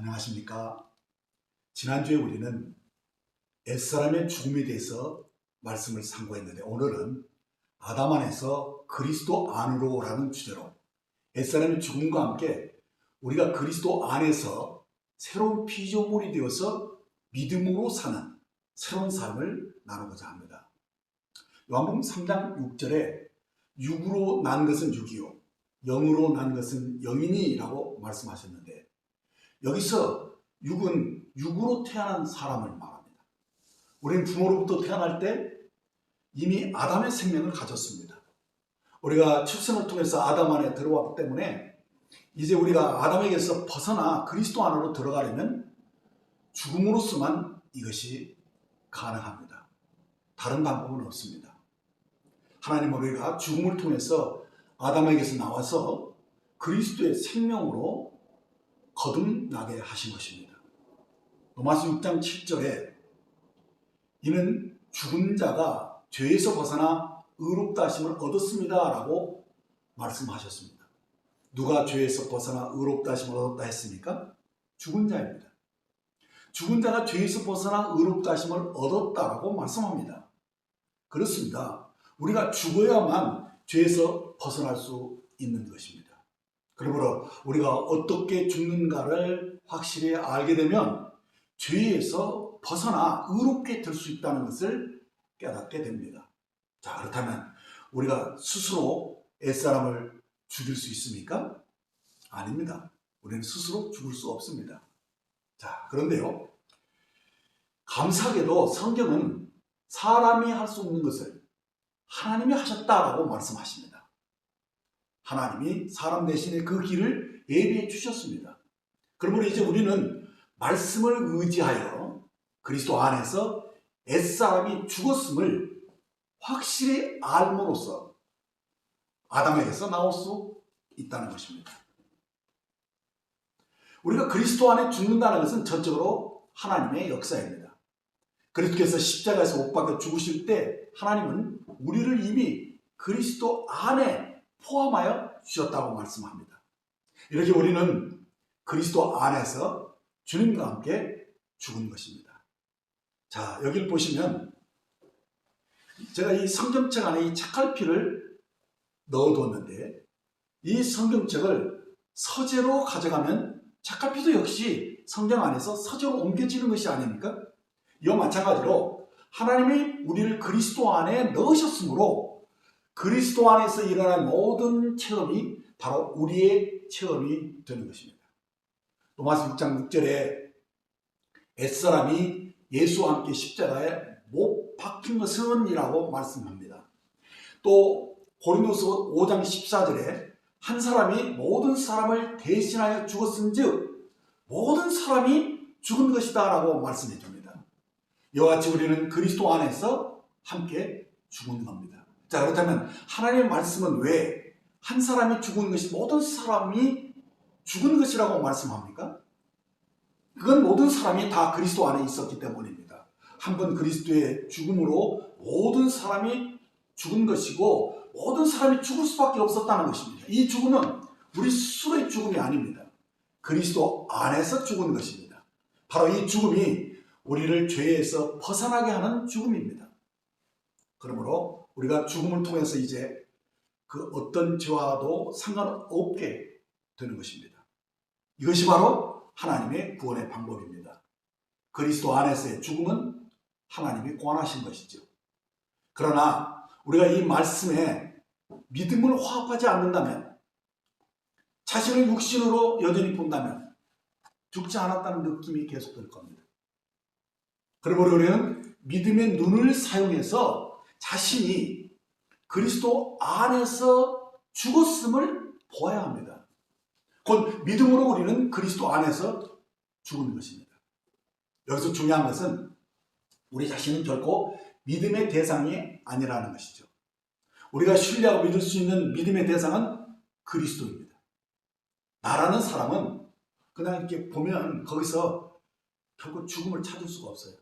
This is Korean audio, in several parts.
안녕하십니까. 지난주에 우리는 옛사람의 죽음에 대해서 말씀을 상고했는데 오늘은 아담 안에서 그리스도 안으로라는 주제로 옛사람의 죽음과 함께 우리가 그리스도 안에서 새로운 피조물이 되어서 믿음으로 사는 새로운 삶을 나누고자 합니다. 요한복음 3장 6절에 육으로 난 것은 육이요 영으로 난 것은 영이니라고 말씀하셨는데 여기서 육은 육으로 태어난 사람을 말합니다. 우리는 부모로부터 태어날 때 이미 아담의 생명을 가졌습니다. 우리가 출생을 통해서 아담 안에 들어왔기 때문에 이제 우리가 아담에게서 벗어나 그리스도 안으로 들어가려면 죽음으로서만 이것이 가능합니다. 다른 방법은 없습니다. 하나님 우리가 죽음을 통해서 아담에게서 나와서 그리스도의 생명으로 거듭나게 하신 것입니다. 로마서 6장 7절에 이는 죽은 자가 죄에서 벗어나 의롭다 하심을 얻었습니다라고 말씀하셨습니다. 누가 죄에서 벗어나 의롭다 하심을 얻었다 했습니까? 죽은 자입니다. 죽은 자가 죄에서 벗어나 의롭다 하심을 얻었다라고 말씀합니다. 그렇습니다. 우리가 죽어야만 죄에서 벗어날 수 있는 것입니다. 그러므로 우리가 어떻게 죽는가를 확실히 알게 되면 죄에서 벗어나 의롭게 될 수 있다는 것을 깨닫게 됩니다. 자, 그렇다면 우리가 스스로 옛사람을 죽일 수 있습니까? 아닙니다. 우리는 스스로 죽을 수 없습니다. 자, 그런데요. 감사하게도 성경은 사람이 할 수 없는 것을 하나님이 하셨다라고 말씀하십니다. 하나님이 사람 대신에 그 길을 예비해 주셨습니다. 그러므로 이제 우리는 말씀을 의지하여 그리스도 안에서 옛사람이 죽었음을 확실히 알므로써 아담에게서 나올 수 있다는 것입니다. 우리가 그리스도 안에 죽는다는 것은 전적으로 하나님의 역사입니다. 그리스도께서 십자가에서 못 박혀 죽으실 때 하나님은 우리를 이미 그리스도 안에 포함하여 주셨다고 말씀합니다. 이렇게 우리는 그리스도 안에서 주님과 함께 죽은 것입니다. 자, 여기를 보시면 제가 이 성경책 안에 이 책갈피를 넣어뒀는데 이 성경책을 서재로 가져가면 책갈피도 역시 성경 안에서 서재로 옮겨지는 것이 아닙니까? 이와 마찬가지로 하나님이 우리를 그리스도 안에 넣으셨으므로 그리스도 안에서 일어난 모든 체험이 바로 우리의 체험이 되는 것입니다. 로마서 6장 6절에 옛사람이 예수와 함께 십자가에 못 박힌 것은 이라고 말씀합니다. 또 고린도서 5장 14절에 한 사람이 모든 사람을 대신하여 죽었은즉 모든 사람이 죽은 것이다 라고 말씀해 줍니다. 이와 같이 우리는 그리스도 안에서 함께 죽은 겁니다. 자 그렇다면 하나님의 말씀은 왜 한 사람이 죽은 것이 모든 사람이 죽은 것이라고 말씀합니까? 그건 모든 사람이 다 그리스도 안에 있었기 때문입니다. 한 번 그리스도의 죽음으로 모든 사람이 죽은 것이고 모든 사람이 죽을 수밖에 없었다는 것입니다. 이 죽음은 우리 스스로의 죽음이 아닙니다. 그리스도 안에서 죽은 것입니다. 바로 이 죽음이 우리를 죄에서 벗어나게 하는 죽음입니다. 그러므로 우리가 죽음을 통해서 이제 그 어떤 죄와도 상관없게 되는 것입니다. 이것이 바로 하나님의 구원의 방법입니다. 그리스도 안에서의 죽음은 하나님이 권하신 것이죠. 그러나 우리가 이 말씀에 믿음을 화합하지 않는다면 자신을 육신으로 여전히 본다면 죽지 않았다는 느낌이 계속될 겁니다. 그러므로 우리는 믿음의 눈을 사용해서 자신이 그리스도 안에서 죽었음을 보아야 합니다. 곧 믿음으로 우리는 그리스도 안에서 죽은 것입니다. 여기서 중요한 것은 우리 자신은 결코 믿음의 대상이 아니라는 것이죠. 우리가 신뢰하고 믿을 수 있는 믿음의 대상은 그리스도입니다. 나라는 사람은 그냥 이렇게 보면 거기서 결국 죽음을 찾을 수가 없어요.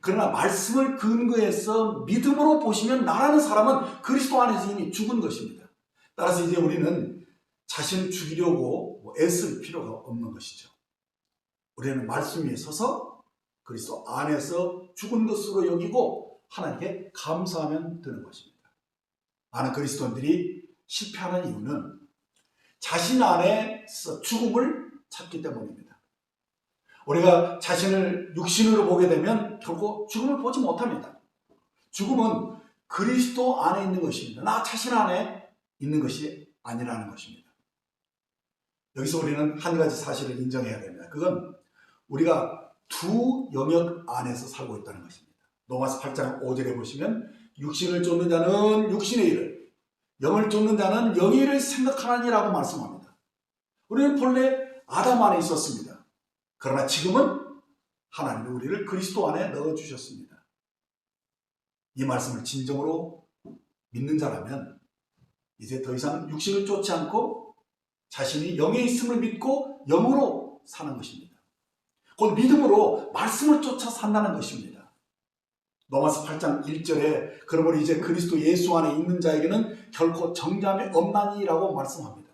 그러나 말씀을 근거해서 믿음으로 보시면 나라는 사람은 그리스도 안에서 이미 죽은 것입니다. 따라서 이제 우리는 자신을 죽이려고 뭐 애쓸 필요가 없는 것이죠. 우리는 말씀 위에 서서 그리스도 안에서 죽은 것으로 여기고 하나님께 감사하면 되는 것입니다. 많은 그리스도인들이 실패하는 이유는 자신 안에서 죽음을 찾기 때문입니다. 우리가 자신을 육신으로 보게 되면 결국 죽음을 보지 못합니다. 죽음은 그리스도 안에 있는 것입니다. 나 자신 안에 있는 것이 아니라는 것입니다. 여기서 우리는 한 가지 사실을 인정해야 됩니다. 그건 우리가 두 영역 안에서 살고 있다는 것입니다. 로마서 8장 5절에 보시면 육신을 쫓는 자는 육신의 일을 영을 쫓는 자는 영의 일을 생각하느니라고 말씀합니다. 우리는 본래 아담 안에 있었습니다. 그러나 지금은 하나님이 우리를 그리스도 안에 넣어 주셨습니다. 이 말씀을 진정으로 믿는 자라면 이제 더 이상 육신을 쫓지 않고 자신이 영에 있음을 믿고 영으로 사는 것입니다. 곧 믿음으로 말씀을 쫓아 산다는 것입니다. 로마서 8장 1절에 그러므로 이제 그리스도 예수 안에 있는 자에게는 결코 정죄함이 없나니라고 말씀합니다.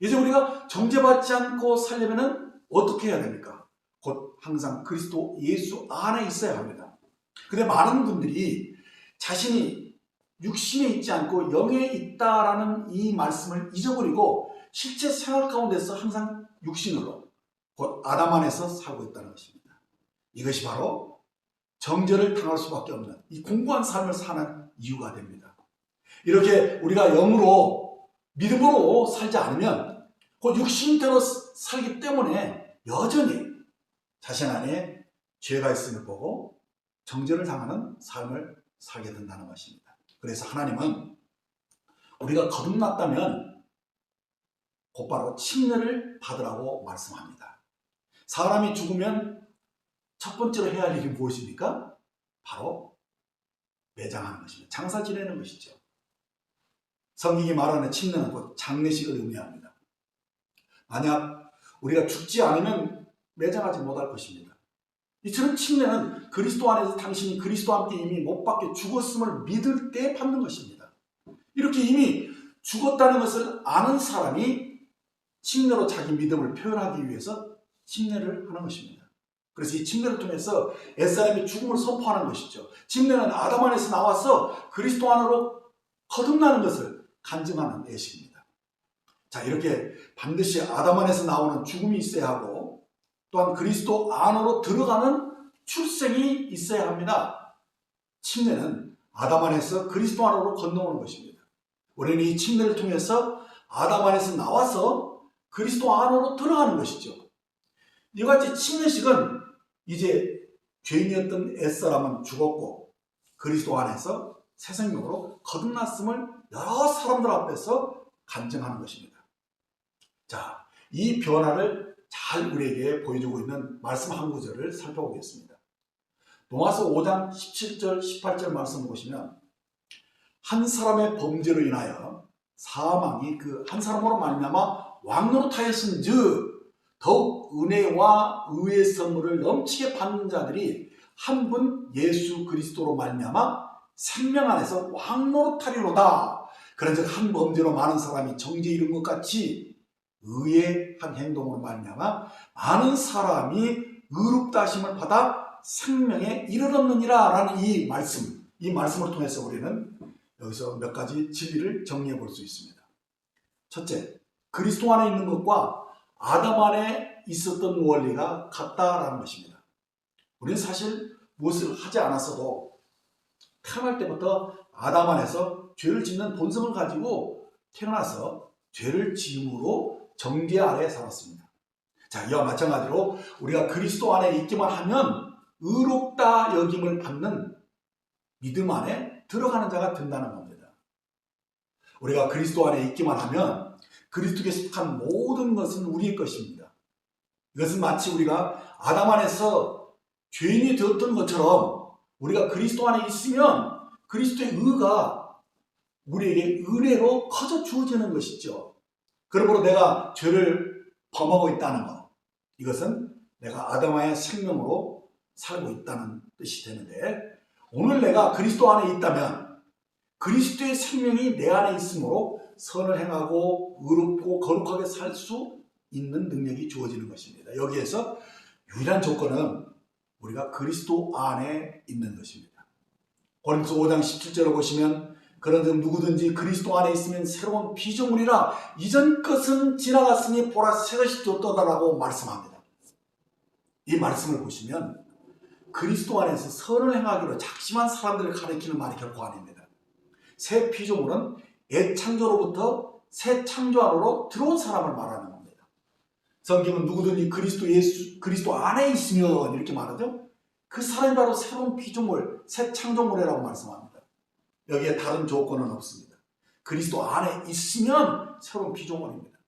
이제 우리가 정죄받지 않고 살려면은 어떻게 해야 됩니까? 곧 항상 그리스도 예수 안에 있어야 합니다. 근데 많은 분들이 자신이 육신에 있지 않고 영에 있다라는 이 말씀을 잊어버리고 실제 생활 가운데서 항상 육신으로 곧 아담 안에서 살고 있다는 것입니다. 이것이 바로 정죄를 당할 수밖에 없는 이 공고한 삶을 사는 이유가 됩니다. 이렇게 우리가 영으로 믿음으로 살지 않으면 곧 육신대로 살기 때문에 여전히 자신 안에 죄가 있음을 보고 정죄를 당하는 삶을 살게 된다는 것입니다. 그래서 하나님은 우리가 거듭났다면 곧바로 침례를 받으라고 말씀합니다. 사람이 죽으면 첫 번째로 해야 할 일이 무엇입니까? 바로 매장하는 것입니다. 장사 지내는 것이죠. 성경이 말하는 침례는 곧 장례식을 의미합니다. 만약 우리가 죽지 않으면 매장하지 못할 것입니다. 이처럼 침례는 그리스도 안에서 당신이 그리스도와 함께 이미 못 박혀 죽었음을 믿을 때 받는 것입니다. 이렇게 이미 죽었다는 것을 아는 사람이 침례로 자기 믿음을 표현하기 위해서 침례를 하는 것입니다. 그래서 이 침례를 통해서 옛사람이 죽음을 선포하는 것이죠. 침례는 아담 안에서 나와서 그리스도 안으로 거듭나는 것을 간증하는 예식입니다. 자, 이렇게 반드시 아담 안에서 나오는 죽음이 있어야 하고 또한 그리스도 안으로 들어가는 출생이 있어야 합니다. 침례는 아담 안에서 그리스도 안으로 건너오는 것입니다. 우리는 이 침례를 통해서 아담 안에서 나와서 그리스도 안으로 들어가는 것이죠. 이와 같이 침례식은 이제 죄인이었던 옛사람은 죽었고 그리스도 안에서 새 생명으로 거듭났음을 여러 사람들 앞에서 간증하는 것입니다. 자, 이 변화를 잘 우리에게 보여주고 있는 말씀 한 구절을 살펴보겠습니다. 로마서 5장 17절, 18절 말씀 보시면 한 사람의 범죄로 인하여 사망이 그 한 사람으로 말미암아 왕노릇하였은즉 더욱 은혜와 의의 선물을 넘치게 받는 자들이 한 분 예수 그리스도로 말미암아 생명 안에서 왕노릇하리로다. 그런즉 한 범죄로 많은 사람이 정죄 이룬 것 같이 의의 한 행동으로 말미암아 많은 사람이 의롭다 하심을 받아 생명에 이르렀느니라 라는 이 말씀, 이 말씀을 통해서 우리는 여기서 몇 가지 진리를 정리해 볼 수 있습니다. 첫째, 그리스도 안에 있는 것과 아담 안에 있었던 원리가 같다라는 것입니다. 우리는 사실 무엇을 하지 않았어도 태어날 때부터 아담 안에서 죄를 짓는 본성을 가지고 태어나서 죄를 지음으로 정죄 아래 살았습니다. 자, 이와 마찬가지로 우리가 그리스도 안에 있기만 하면 의롭다 여김을 받는 믿음 안에 들어가는 자가 된다는 겁니다. 우리가 그리스도 안에 있기만 하면 그리스도께 속한 모든 것은 우리의 것입니다. 이것은 마치 우리가 아담 안에서 죄인이 되었던 것처럼 우리가 그리스도 안에 있으면 그리스도의 의가 우리에게 은혜로 커져 주어지는 것이죠. 그러므로 내가 죄를 범하고 있다는 것. 이것은 내가 아담아의 생명으로 살고 있다는 뜻이 되는데 오늘 내가 그리스도 안에 있다면 그리스도의 생명이 내 안에 있으므로 선을 행하고 의롭고 거룩하게 살 수 있는 능력이 주어지는 것입니다. 여기에서 유일한 조건은 우리가 그리스도 안에 있는 것입니다. 고린도서 5장 17절을 보시면 그런데 누구든지 그리스도 안에 있으면 새로운 피조물이라 이전 것은 지나갔으니 보라 새 것이 되었다라고 말씀합니다. 이 말씀을 보시면 그리스도 안에서 선을 행하기로 작심한 사람들을 가리키는 말이 결코 아닙니다. 새 피조물은 옛 창조로부터 새 창조 안으로 들어온 사람을 말하는 겁니다. 성경은 누구든지 그리스도 예수 그리스도 안에 있으면 이렇게 말하죠. 그 사람이 바로 새로운 피조물, 새 창조물이라고 말씀합니다. 여기에 다른 조건은 없습니다. 그리스도 안에 있으면 새로운 피조물입니다.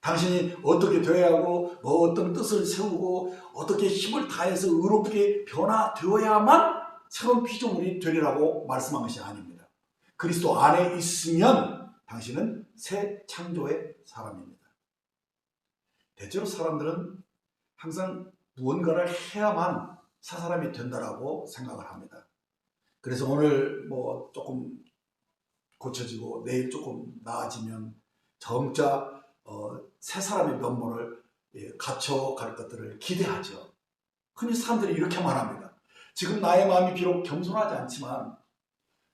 당신이 어떻게 되어야 하고 뭐 어떤 뜻을 세우고 어떻게 힘을 다해서 의롭게 변화되어야만 새로운 피조물이 되리라고 말씀한 것이 아닙니다. 그리스도 안에 있으면 당신은 새 창조의 사람입니다. 대체로 사람들은 항상 무언가를 해야만 새 사람이 된다라고 생각을 합니다. 그래서 오늘 뭐 조금 고쳐지고 내일 조금 나아지면 점차 어, 새 사람의 면모를 예, 갖춰갈 것들을 기대하죠. 흔히 사람들이 이렇게 말합니다. 지금 나의 마음이 비록 겸손하지 않지만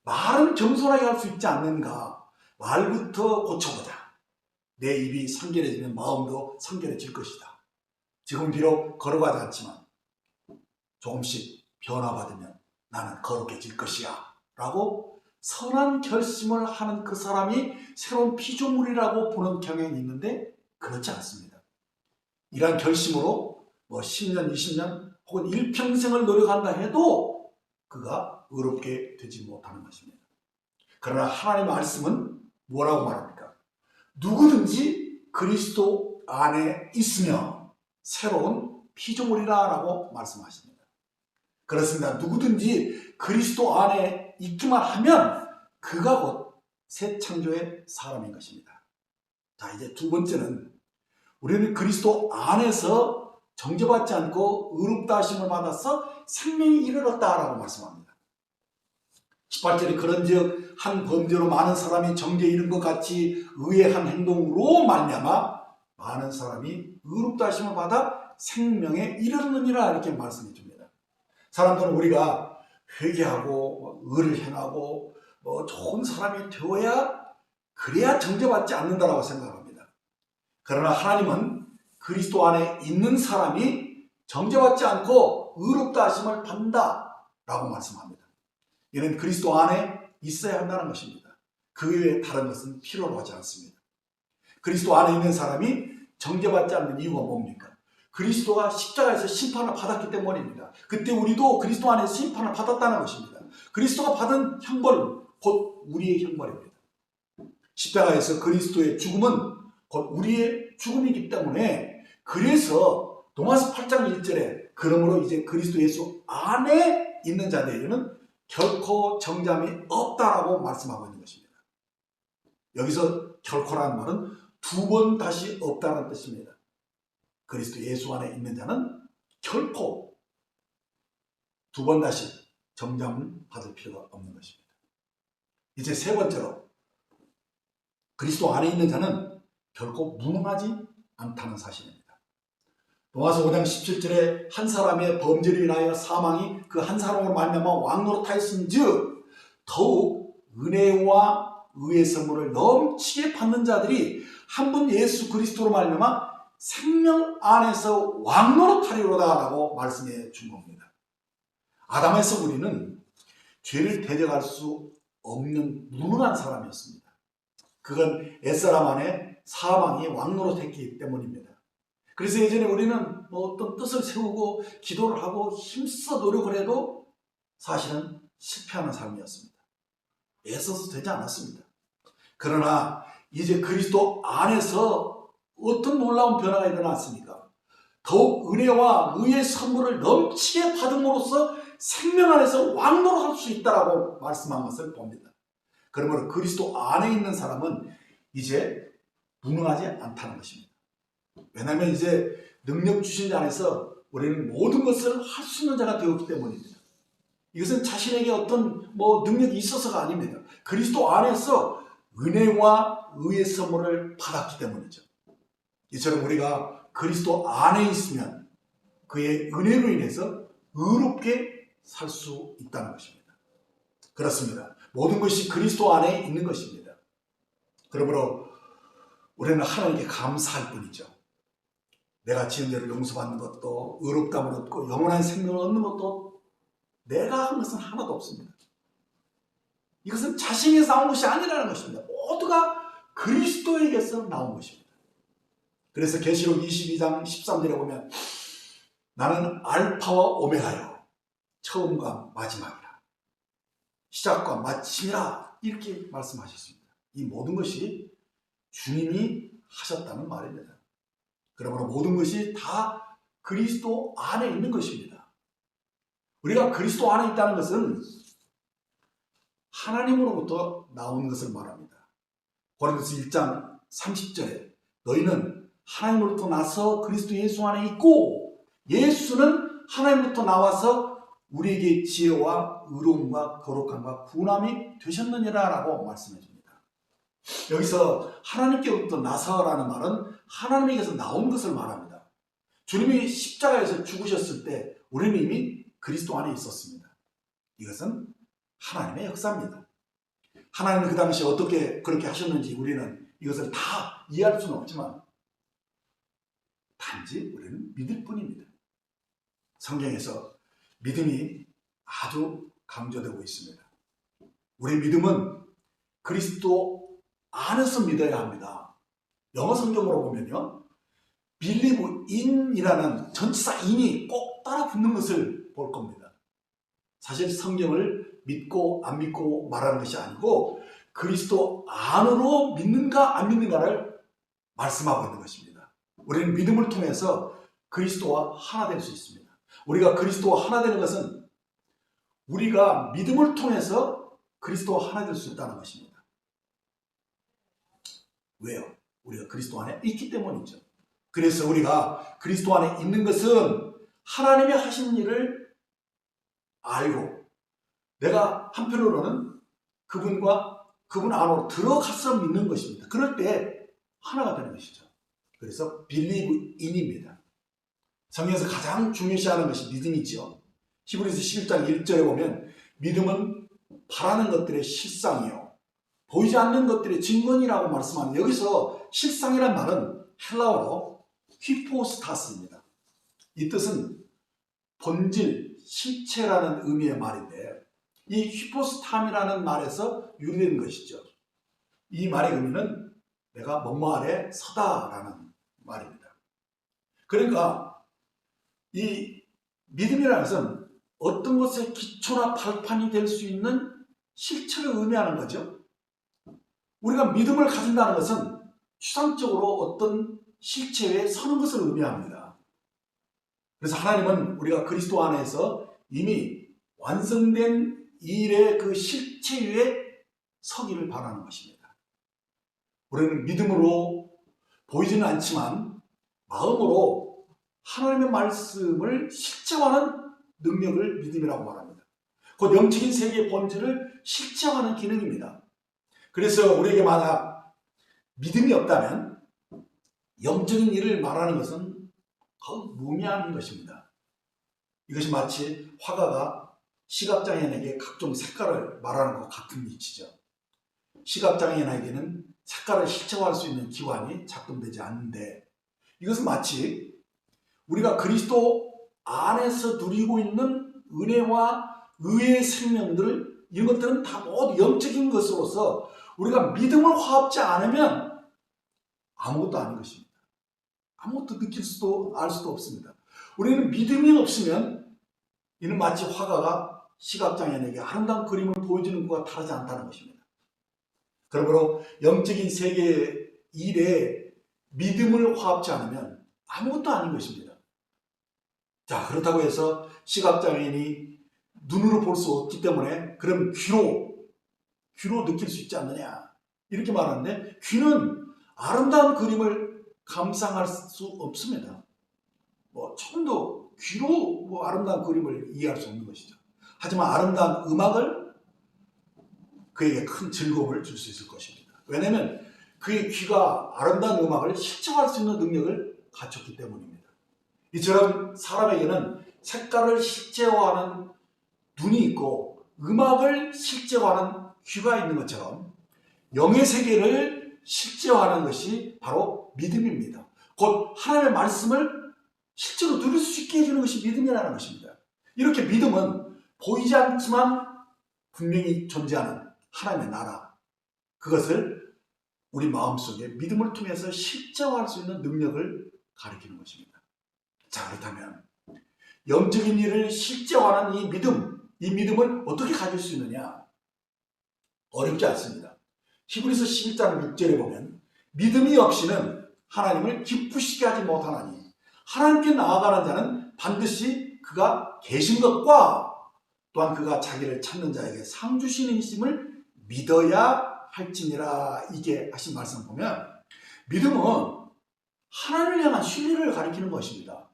말은 겸손하게 할 수 있지 않는가? 말부터 고쳐보자. 내 입이 성결해지면 마음도 성결해질 것이다. 지금 비록 걸어가지 않지만 조금씩 변화받으면 나는 거룩해질 것이야. 라고 선한 결심을 하는 그 사람이 새로운 피조물이라고 보는 경향이 있는데 그렇지 않습니다. 이러한 결심으로 뭐 10년, 20년 혹은 일평생을 노력한다 해도 그가 의롭게 되지 못하는 것입니다. 그러나 하나님의 말씀은 뭐라고 말합니까? 누구든지 그리스도 안에 있으며 새로운 피조물이라라고 말씀하십니다. 그렇습니다. 누구든지 그리스도 안에 있기만 하면 그가 곧 새 창조의 사람인 것입니다. 자, 이제 두 번째는 우리는 그리스도 안에서 정죄받지 않고 의롭다 하심을 받아서 생명이 이르렀다라고 말씀합니다. 18절에 그런즉 한 범죄로 많은 사람이 정죄에 이른 것 같이 의의 한 행동으로 말미암아 많은 사람이 의롭다 하심을 받아 생명에 이르느니라 이렇게 말씀해 줍니다. 사람들은 우리가 회개하고 의를 행하고 뭐 좋은 사람이 되어야 그래야 정죄받지 않는다라고 생각합니다. 그러나 하나님은 그리스도 안에 있는 사람이 정죄받지 않고 의롭다 하심을 받는다라고 말씀합니다. 이는 그리스도 안에 있어야 한다는 것입니다. 그 외에 다른 것은 필요로 하지 않습니다. 그리스도 안에 있는 사람이 정죄받지 않는 이유가 뭡니까? 그리스도가 십자가에서 심판을 받았기 때문입니다. 그때 우리도 그리스도 안에 심판을 받았다는 것입니다. 그리스도가 받은 형벌, 곧 우리의 형벌입니다. 십자가에서 그리스도의 죽음은 곧 우리의 죽음이기 때문에 그래서 도마스 8장 1절에 그러므로 이제 그리스도 예수 안에 있는 자들에게는 결코 정잠이 없다라고 말씀하고 있는 것입니다. 여기서 결코라는 말은 두 번 다시 없다는 뜻입니다. 그리스도 예수 안에 있는 자는 결코 두 번 다시 정잠 받을 필요가 없는 것입니다. 이제 세 번째로 그리스도 안에 있는 자는 결코 무능하지 않다는 사실입니다. 로마서 5장 17절에 한 사람의 범죄를 인하여 사망이 그 한 사람으로 말미암아 왕노릇하였은즉 더욱 은혜와 의의 선물을 넘치게 받는 자들이 한 분 예수 그리스도로 말미암아 생명 안에서 왕노릇하리로다라고 말씀해 준 겁니다. 아담에서 우리는 죄를 대적할 수 없는 무능한 사람이었습니다. 그건 옛사람 안에 사망이 왕노릇했기 때문입니다. 그래서 예전에 우리는 뭐 어떤 뜻을 세우고 기도를 하고 힘써 노력을 해도 사실은 실패하는 삶이었습니다. 애써서 되지 않았습니다. 그러나 이제 그리스도 안에서 어떤 놀라운 변화가 일어났습니까? 더욱 은혜와 의의 선물을 넘치게 받음으로써 생명 안에서 왕노를 할수 있다라고 말씀한 것을 봅니다. 그러므로 그리스도 안에 있는 사람은 이제 무능하지 않다는 것입니다. 왜냐하면 이제 능력 주신 자 안에서 우리는 모든 것을 할 수 있는 자가 되었기 때문입니다. 이것은 자신에게 어떤 뭐 능력이 있어서가 아닙니다. 그리스도 안에서 은혜와 의의 선물을 받았기 때문이죠. 이처럼 우리가 그리스도 안에 있으면 그의 은혜로 인해서 의롭게 살 수 있다는 것입니다. 그렇습니다. 모든 것이 그리스도 안에 있는 것입니다. 그러므로 우리는 하나님께 감사할 뿐이죠. 내가 지은 죄를 용서받는 것도 의롭담을 얻고 영원한 생명을 얻는 것도 내가 한 것은 하나도 없습니다. 이것은 자신에서 나온 것이 아니라는 것입니다. 모두가 그리스도에게서 나온 것입니다. 그래서 계시록 22장 13절에 보면 나는 알파와 오메가요 처음과 마지막이라 시작과 마침이라 이렇게 말씀하셨습니다. 이 모든 것이 주님이 하셨다는 말입니다. 그러므로 모든 것이 다 그리스도 안에 있는 것입니다. 우리가 그리스도 안에 있다는 것은 하나님으로부터 나온 것을 말합니다. 고린도서 1장 30절에 너희는 하나님으로부터 나서 그리스도 예수 안에 있고 예수는 하나님부터 나와서 우리에게 지혜와 의로움과 거룩함과 분함이 되셨느니라 라고 말씀해 줍니다. 여기서 하나님께로부터 나서라는 말은 하나님에게서 나온 것을 말합니다. 주님이 십자가에서 죽으셨을 때 우리는 이미 그리스도 안에 있었습니다. 이것은 하나님의 역사입니다. 하나님은 그 당시 어떻게 그렇게 하셨는지 우리는 이것을 다 이해할 수는 없지만 단지 우리는 믿을 뿐입니다. 성경에서 믿음이 아주 강조되고 있습니다. 우리 믿음은 그리스도 안에서 믿어야 합니다. 영어 성경으로 보면요. believe in이라는 전치사 in이 꼭 따라 붙는 것을 볼 겁니다. 사실 성경을 믿고 안 믿고 말하는 것이 아니고 그리스도 안으로 믿는가 안 믿는가를 말씀하고 있는 것입니다. 우리는 믿음을 통해서 그리스도와 하나 될 수 있습니다. 우리가 그리스도와 하나 되는 것은 우리가 믿음을 통해서 그리스도와 하나 될 수 있다는 것입니다. 왜요? 우리가 그리스도 안에 있기 때문이죠. 그래서 우리가 그리스도 안에 있는 것은 하나님이 하신 일을 알고 내가 한편으로는 그분과 그분 안으로 들어가서 믿는 것입니다. 그럴 때 하나가 되는 것이죠. 그래서 believe in입니다. 성경에서 가장 중요시하는 것이 믿음이죠. 히브리서 11장 1절에 보면 믿음은 바라는 것들의 실상이요. 보이지 않는 것들의 증거이라고 말씀하는데 여기서 실상이란 말은 헬라어로 휘포스타스입니다. 이 뜻은 본질, 실체라는 의미의 말인데 이 휘포스탐이라는 말에서 유래된 것이죠. 이 말의 의미는 내가 뭐뭐 아래 서다라는 말입니다. 그러니까 이 믿음이라는 것은 어떤 것의 기초나 발판이 될 수 있는 실체를 의미하는 거죠. 우리가 믿음을 가진다는 것은 추상적으로 어떤 실체에 서는 것을 의미합니다. 그래서 하나님은 우리가 그리스도 안에서 이미 완성된 일의 그 실체 위에 서기를 바라는 것입니다. 우리는 믿음으로 보이지는 않지만 마음으로 하나님의 말씀을 실제화하는 능력을 믿음이라고 말합니다. 곧 영적인 세계의 본질을 실제화하는 기능입니다. 그래서 우리에게 만약 믿음이 없다면 영적인 일을 말하는 것은 거의 무미한 것입니다. 이것이 마치 화가가 시각장애인에게 각종 색깔을 말하는 것 같은 위치죠. 시각장애인에게는 색깔을 실체화할 수 있는 기관이 작동되지 않는데 이것은 마치 우리가 그리스도 안에서 누리고 있는 은혜와 의의 생명들 이런 것들은 다 모두 영적인 것으로서 우리가 믿음을 화합지 않으면 아무것도 아닌 것입니다. 아무것도 느낄 수도 알 수도 없습니다. 우리는 믿음이 없으면 이는 마치 화가가 시각장애인에게 아름다운 그림을 보여주는 것과 다르지 않다는 것입니다. 그러므로 영적인 세계의 일에 믿음을 화합지 않으면 아무것도 아닌 것입니다. 자, 그렇다고 해서 시각장애인이 눈으로 볼 수 없기 때문에 그럼 귀로, 귀로 느낄 수 있지 않느냐. 이렇게 말하는데 귀는 아름다운 그림을 감상할 수 없습니다. 뭐, 처음도 귀로 뭐 아름다운 그림을 이해할 수 없는 것이죠. 하지만 아름다운 음악을 그에게 큰 즐거움을 줄 수 있을 것입니다. 왜냐하면 그의 귀가 아름다운 음악을 실증할 수 있는 능력을 갖췄기 때문입니다. 이처럼 사람에게는 색깔을 실제화하는 눈이 있고 음악을 실제화하는 귀가 있는 것처럼 영의 세계를 실제화하는 것이 바로 믿음입니다. 곧 하나님의 말씀을 실제로 누릴 수 있게 해주는 것이 믿음이라는 것입니다. 이렇게 믿음은 보이지 않지만 분명히 존재하는 하나님의 나라 그것을 우리 마음속에 믿음을 통해서 실제화할 수 있는 능력을 가리키는 것입니다. 자 그렇다면 영적인 일을 실제화하는 이 믿음, 이 믿음을 어떻게 가질 수 있느냐? 어렵지 않습니다. 히브리서 11장 6절에 보면 믿음이 없이는 하나님을 기쁘시게 하지 못하나니 하나님께 나아가는 자는 반드시 그가 계신 것과 또한 그가 자기를 찾는 자에게 상 주시는 이심을 믿어야 할지니라 이게 하신 말씀 보면 믿음은 하나님을 향한 신뢰를 가리키는 것입니다.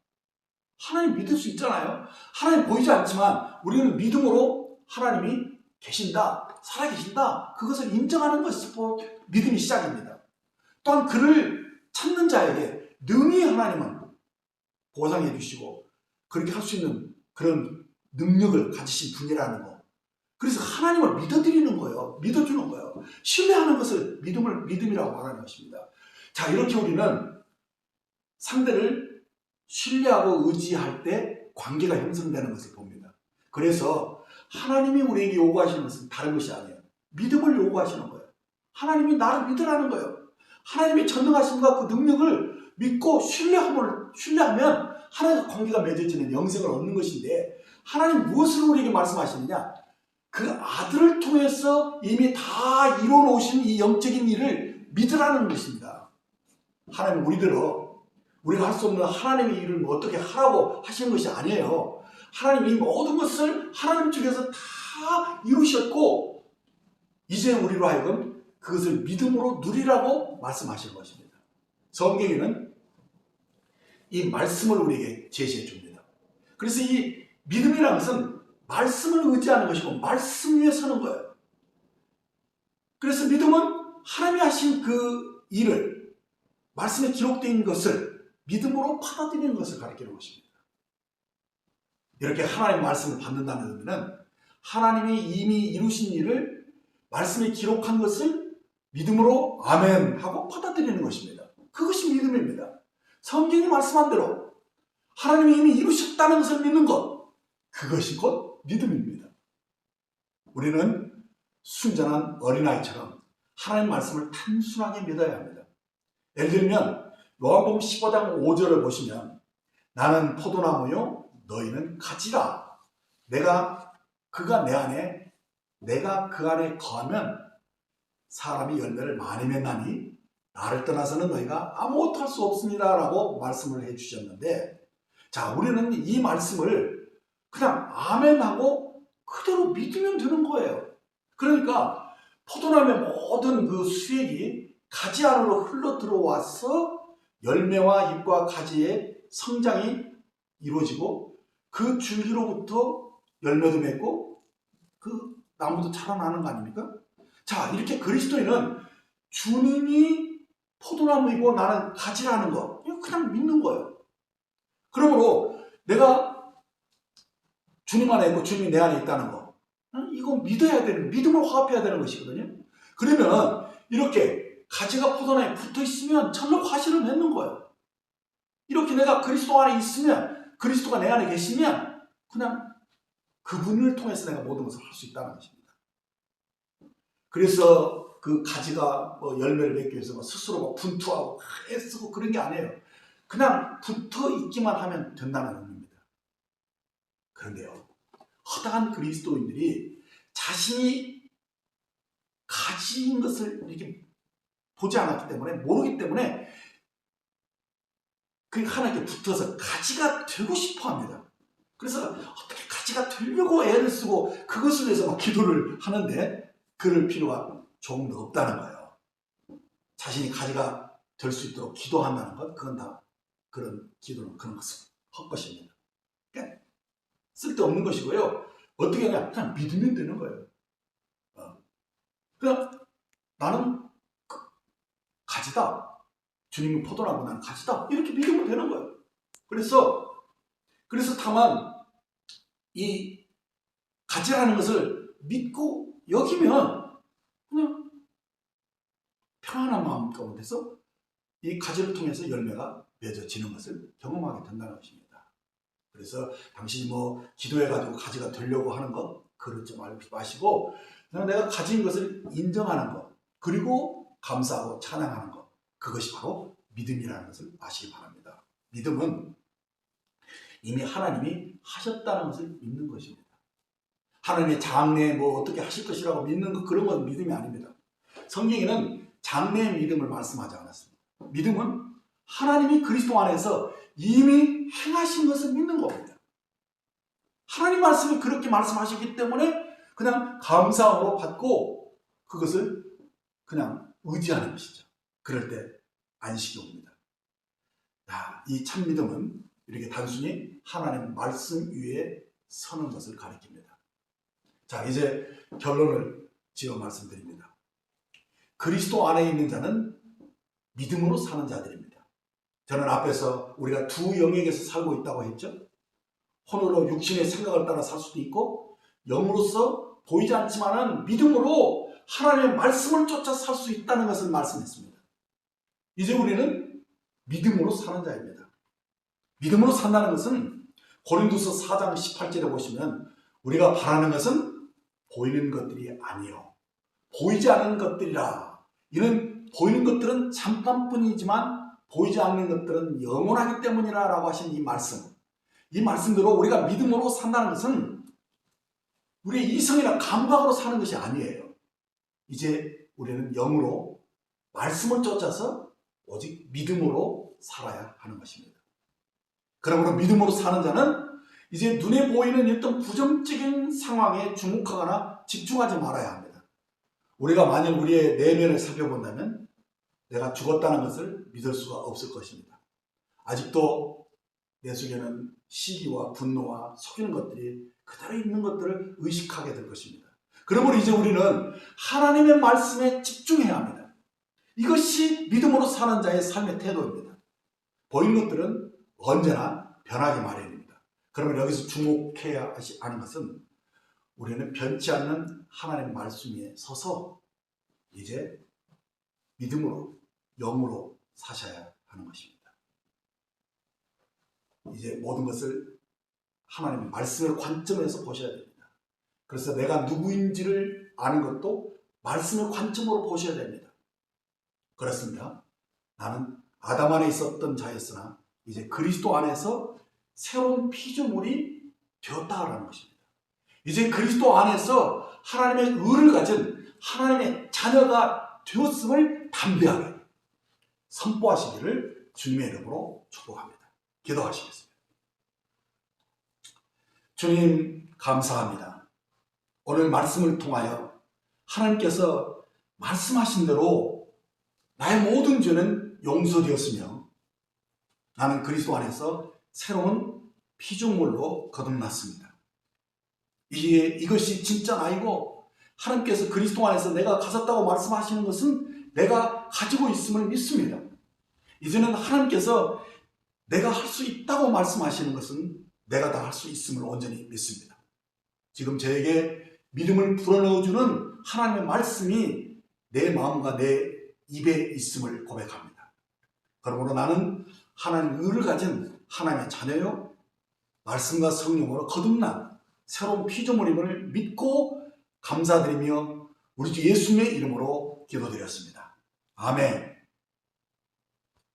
하나님 믿을 수 있잖아요. 하나님 보이지 않지만 우리는 믿음으로 하나님이 계신다, 살아계신다. 그것을 인정하는 것이 믿음이 시작입니다. 또한 그를 찾는 자에게 능히 하나님은 보상해 주시고 그렇게 할 수 있는 그런 능력을 가지신 분이라는 거. 그래서 하나님을 믿어드리는 거예요. 믿어주는 거예요. 신뢰하는 것을 믿음을 믿음이라고 말하는 것입니다. 자 이렇게 우리는 상대를 신뢰하고 의지할 때 관계가 형성되는 것을 봅니다. 그래서 하나님이 우리에게 요구하시는 것은 다른 것이 아니에요. 믿음을 요구하시는 거예요. 하나님이 나를 믿으라는 거예요. 하나님의 전능하심과 그 능력을 믿고 신뢰함을 신뢰하면 하나님과 관계가 맺어지는 영생을 얻는 것인데 하나님 무엇을 우리에게 말씀하시느냐? 그 아들을 통해서 이미 다 이뤄 놓으신 이 영적인 일을 믿으라는 것입니다. 하나님 우리들어 우리가 할 수 없는 하나님의 일을 뭐 어떻게 하라고 하시는 것이 아니에요. 하나님 이 모든 것을 하나님 쪽에서 다 이루셨고 이제 우리로 하여금 그것을 믿음으로 누리라고 말씀하시는 것입니다. 성경에는 이 말씀을 우리에게 제시해 줍니다. 그래서 이 믿음이라는 것은 말씀을 의지하는 것이고 말씀 위에 서는 거예요. 그래서 믿음은 하나님이 하신 그 일을 말씀에 기록된 것을 믿음으로 받아들이는 것을 가리키는 것입니다. 이렇게 하나님 말씀을 받는다는 의미는 하나님이 이미 이루신 일을 말씀에 기록한 것을 믿음으로 아멘 하고 받아들이는 것입니다. 그것이 믿음입니다. 성경이 말씀한 대로 하나님이 이미 이루셨다는 것을 믿는 것 그것이 곧 믿음입니다. 우리는 순전한 어린아이처럼 하나님 말씀을 단순하게 믿어야 합니다. 예를 들면 요한복음 15장 5절을 보시면 나는 포도나무요 너희는 가지라 내가 그가 내 안에 내가 그 안에 거하면 사람이 열매를 많이 맺나니 나를 떠나서는 너희가 아무것도 할 수 없습니다 라고 말씀을 해 주셨는데 자 우리는 이 말씀을 그냥 아멘 하고 그대로 믿으면 되는 거예요 그러니까 포도나무의 모든 그 수액이 가지 안으로 흘러 들어와서 열매와 잎과 가지의 성장이 이루어지고 그 줄기로부터 열매도 맺고 그 나무도 자라나는 거 아닙니까? 자 이렇게 그리스도인은 주님이 포도나무이고 나는 가지라는 거 그냥 믿는 거예요. 그러므로 내가 주님 안에 있고 주님이 내 안에 있다는 거 이거 믿어야 되는 믿음을 화합해야 되는 것이거든요. 그러면 이렇게 가지가 포도나무에 붙어 있으면 절로 과실을 맺는 거예요. 이렇게 내가 그리스도 안에 있으면 그리스도가 내 안에 계시면 그냥 그분을 통해서 내가 모든 것을 할 수 있다는 것입니다. 그래서 그 가지가 뭐 열매를 맺기 위해서 뭐 스스로 뭐 분투하고 애쓰고 그런 게 아니에요. 그냥 붙어 있기만 하면 된다는 의미입니다. 그런데요, 허다한 그리스도인들이 자신이 가진 것을 이렇게 보지 않았기 때문에 모르기 때문에 그 하나님께 붙어서 가지가 되고 싶어 합니다. 그래서 어떻게 가지가 되려고 애를 쓰고 그것을 위해서 막 기도를 하는데 그럴 필요가 조금 더 없다는 거예요. 자신이 가지가 될 수 있도록 기도한다는 것, 그건 다 그런 기도는 그런 것은 헛것입니다. 그러니까 쓸데없는 것이고요. 어떻게 하냐? 그냥 믿으면 되는 거예요. 어. 그냥 나는 가지다. 주님은 포도나무 나는 가지다. 이렇게 믿으면 되는 거예요. 그래서 그래서 다만 이 가지라는 것을 믿고 여기면 그냥 평안한 마음 가운데서 이 가지를 통해서 열매가 맺어지는 것을 경험하게 된다는 것입니다. 그래서 당신이 뭐 기도해가지고 가지가 되려고 하는 것 그러지 마시고 그냥 내가 가진 것을 인정하는 것 그리고 감사하고 찬양하는 것 그것이 바로 믿음이라는 것을 아시기 바랍니다. 믿음은 이미 하나님이 하셨다는 것을 믿는 것입니다. 하나님의 장래 뭐 어떻게 하실 것이라고 믿는 것 그런 건 믿음이 아닙니다. 성경에는 장래의 믿음을 말씀하지 않았습니다. 믿음은 하나님이 그리스도 안에서 이미 행하신 것을 믿는 겁니다. 하나님 말씀이 그렇게 말씀하셨기 때문에 그냥 감사함으로 받고 그것을 그냥 의지하는 것이죠. 그럴 때 안식이 옵니다. 이참 믿음은 이렇게 단순히 하나님 말씀 위에 서는 것을 가리킵니다. 자, 이제 결론을 지어 말씀드립니다. 그리스도 안에 있는 자는 믿음으로 사는 자들입니다. 저는 앞에서 우리가 두 영역에서 살고 있다고 했죠. 혼으로 육신의 생각을 따라 살 수도 있고 영으로서 보이지 않지만은 믿음으로 하나님의 말씀을 쫓아 살 수 있다는 것을 말씀했습니다. 이제 우리는 믿음으로 사는 자입니다. 믿음으로 산다는 것은 고린도서 4장 18절에 보시면 우리가 바라는 것은 보이는 것들이 아니요 보이지 않는 것들이라. 이는 보이는 것들은 잠깐뿐이지만 보이지 않는 것들은 영원하기 때문이라라고 하신 이 말씀. 이 말씀대로 우리가 믿음으로 산다는 것은 우리의 이성이나 감각으로 사는 것이 아니에요. 이제 우리는 영으로 말씀을 쫓아서 오직 믿음으로 살아야 하는 것입니다. 그러므로 믿음으로 사는 자는 이제 눈에 보이는 어떤 부정적인 상황에 주목하거나 집중하지 말아야 합니다. 우리가 만약 우리의 내면을 살펴본다면 내가 죽었다는 것을 믿을 수가 없을 것입니다. 아직도 내 속에는 시기와 분노와 속이는 것들이 그대로 있는 것들을 의식하게 될 것입니다. 그러므로 이제 우리는 하나님의 말씀에 집중해야 합니다. 이것이 믿음으로 사는 자의 삶의 태도입니다. 보이는 것들은 언제나 변하기 마련입니다. 그러면 여기서 주목해야 하는 것은 우리는 변치 않는 하나님 말씀 위에 서서 이제 믿음으로 영으로 사셔야 하는 것입니다. 이제 모든 것을 하나님의 말씀의 관점에서 보셔야 됩니다. 그래서 내가 누구인지를 아는 것도 말씀의 관점으로 보셔야 됩니다. 그렇습니다. 나는 아담 안에 있었던 자였으나 이제 그리스도 안에서 새로운 피조물이 되었다라는 것입니다. 이제 그리스도 안에서 하나님의 의를 가진 하나님의 자녀가 되었음을 담대하게 선포하시기를 주님의 이름으로 축복합니다. 기도하시겠습니다. 주님 감사합니다. 오늘 말씀을 통하여 하나님께서 말씀하신 대로 나의 모든 죄는 용서되었으며 나는 그리스도 안에서 새로운 피조물로 거듭났습니다. 이게 이것이 진짜 나이고 하나님께서 그리스도 안에서 내가 가졌다고 말씀하시는 것은 내가 가지고 있음을 믿습니다. 이제는 하나님께서 내가 할 수 있다고 말씀하시는 것은 내가 다 할 수 있음을 온전히 믿습니다. 지금 저에게 믿음을 불어넣어주는 하나님의 말씀이 내 마음과 내 입에 있음을 고백합니다. 그러므로 나는 하나님 의를 가진 하나님의 자녀요, 말씀과 성령으로 거듭난 새로운 피조물임을 믿고 감사드리며 우리 주 예수님의 이름으로 기도드렸습니다. 아멘.